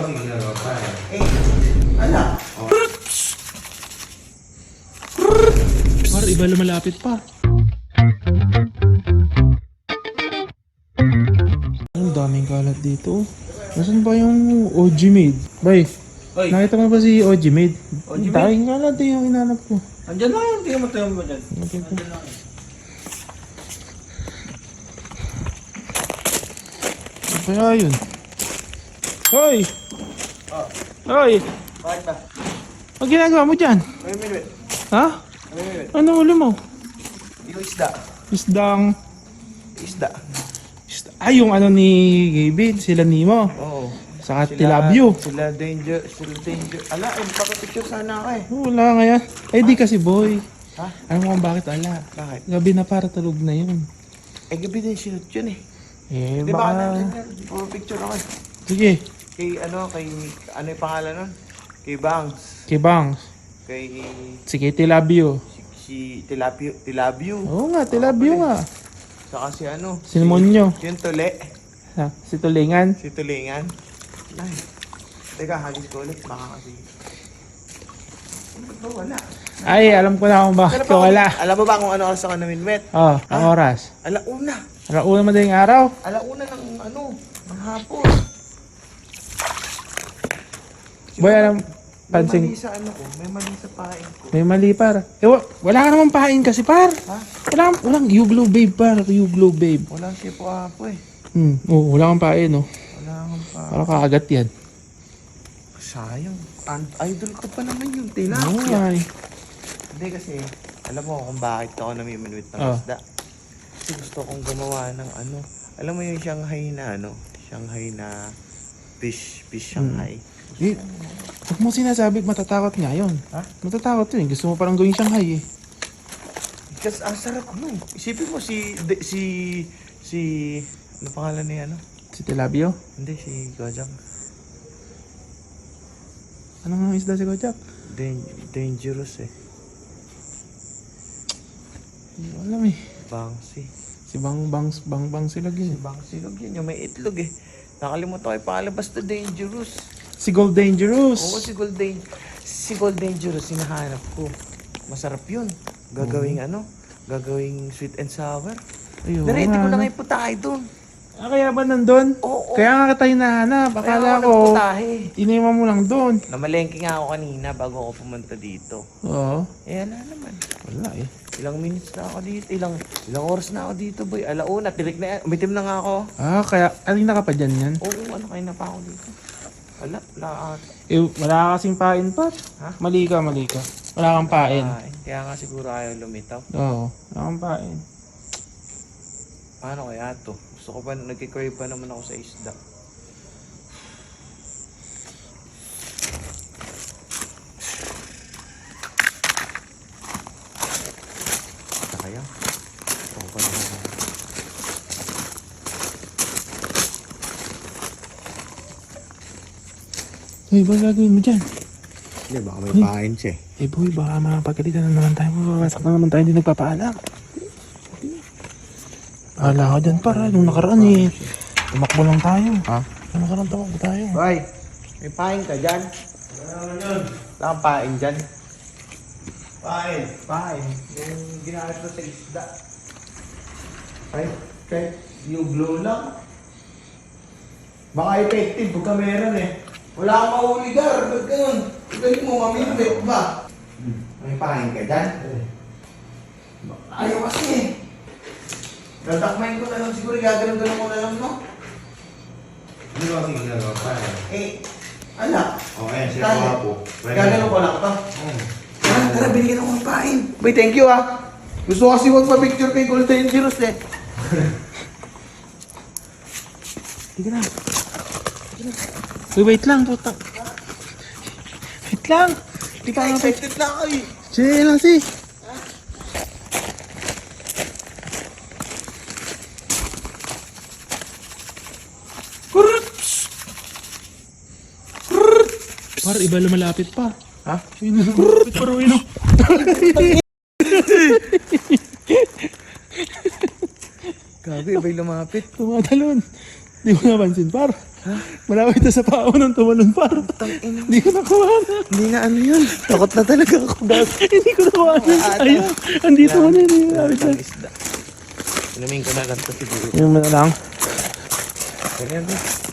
kasi ginagawa pa eh. Eh, ala. Par, iba lumalapit pa. Ang daming kalat dito. Nasaan ba yung OG Maid? Bay, Oy, nakita mo ba si OG Maid? OG Maid? Daming kalat eh yung hinanap ko. andyan lang yun. Tingnan mo tayo mo dyan. Okay po. Ano kaya yun? Hoy! Hoy! Bakit ba? Ang ginagawa mo dyan? May minute. Ha? May minute. Ano ulo mo? Yung isda. Isdang... Isda. Isda. Ay, yung ano ni Gabe, sila Nemo. Oo. Saka tilabyo. Sila danger. Sila danger. Ala, eh, magpapapicture sana ako eh. Wala nga yan. Ay, di kasi boy. Ha? Alam mo kung bakit ala. Bakit? Gabi na para tulog na yun. Eh, gabi din sinut yun eh. Eh, Di ba? baka... Picture ako eh. Sige, Kay ano, kay, ano yung pangalan nun? Kay Bangs. kay Bangs. Kay, Sige, tilabyo. si, si Tilapio, Tilabio. Oo nga, tilabyo nga. Saka si ano? Si Monyo. Yung tuli. Ha, si Tulingan. Si Tulingan. Ay. Teka, hagis ko ulit. Baka kasi. Ba't ba wala? Ay, alam ko na kung bakit ba- wala. Alam mo ba kung ano oras ako naminwet? Oh, ang oras. Alauna. Rauna madaling araw. Alauna ng ano, ng hapon. Boy, alam, May pansin, mali sa ano ko, may mali sa pain ko. may mali par. Eh, wa- wala ka naman pain kasi par. Ha? Wala, walang you glow babe par. You glow babe. Walang sipo apo eh. Hmm, oh, wala kang pain, no. Wala akong pa. Para kaagat yan. Sayang. An- idol ko pa naman yung Oo tilapia. eh. Hindi kasi, alam mo kung bakit ako namiminwit ng Oh. isda. Kasi gusto kong gumawa ng ano. Alam mo yung Shanghai na ano? Shanghai na fish, fish Shanghai. Eh, huwag mo sinasabi matatakot nga yun. Ha? Matatakot yun. Gusto mo parang gawing Shanghai eh. Kasi ang sarap no. Isipin mo si, de- si, si, ano pangalan niya ano? Si Tilabio. Hindi, si Gojang. Ano nga isda si Kojak? Dan- dangerous eh. Hindi ko alam eh. Bangsi. Si Bang Bang Bang Bang Silag Si yun. eh. Bang Silog yun, yung may itlog eh. Nakalimutan ko yung pangalan, basta dangerous. Si Gold Dangerous. Oo, si Gold Dan- si Gold Dangerous, hinahanap ko. Masarap yun. Gagawing ano? Gagawing sweet and sour. Ayun. Narete ko na nga putahe doon. Ah, kaya ba nandun? Oo. Kaya nga tayo nahanap. Akala ko, iniwan mo lang doon. Namalengke nga ako kanina bago ako pumunta dito. Oo. Eh, wala naman. Wala eh. Ilang minutes na ako dito. Ilang ilang oras na ako dito, boy. Alauna, tirik na yan. Umitim na nga ako. Ah, kaya, kanina ka pa dyan yan. Oo, ano kayo na pa ako dito. Wala, wala ata. Eh, wala ka kasing pain pa. Ha? Mali ka, mali ka. Wala kang pain. Ah, kaya nga siguro ayaw lumitaw. Oo, wala kang pain. Paano kaya to? Gusto ko pa, nagkikrave pa naman ako sa isda. Uy, ba gagawin mo dyan? Hindi, baka may Uy. pain siya eh. Eh boy, baka mapagalitan na naman tayo. Mawasak na naman tayo, hindi nagpapaalam. Bahala ka dyan para. Nung nakaraan eh. Tumakbo lang tayo. Ha? Nung nakaraan tumakbo tayo. Boy, may pain ka dyan? Wala kang pain dyan? Pain? Pain. Yung ginamit mo sa isda. Ay, kahit yung glow lang. Baka effective pagka meron eh. Wala kang mahuli gar. Ba't ganun? Galing mo mamimit ba? May pain ka dyan? Ayaw kasi eh. Dadakmain ko na lang siguro. Gaganon-ganon ko na lang no? Hindi ko kasi ginagawa pa eh. Eh, anak. O, ayan, siya Tayo. po ako. Gaganon ko lang to. Hmm. Tara, tara, binigyan ako ng pain. Wait, thank you ah. Gusto ko kasi magpa-picture kay Gold Dangerous eh. Sige na. Uy, wait lang, puta. Wait lang. Hindi ka nga. Excited na ako eh. Sige lang si. Par, iba lumalapit pa. Ha? Yun, lumalapit pa rin. Gabi, iba'y lumapit. Tumatalon. Di mo napansin, par. Malapit na sa pao ng tumalon, par. Hindi ko nakuha. Hindi na ano yun. Takot na talaga ako. Hindi ko nakuha. Ayun. Andito mo na yun. Malapit na. Inumin ko na lang to siguro. Mo na lang. Ganyan.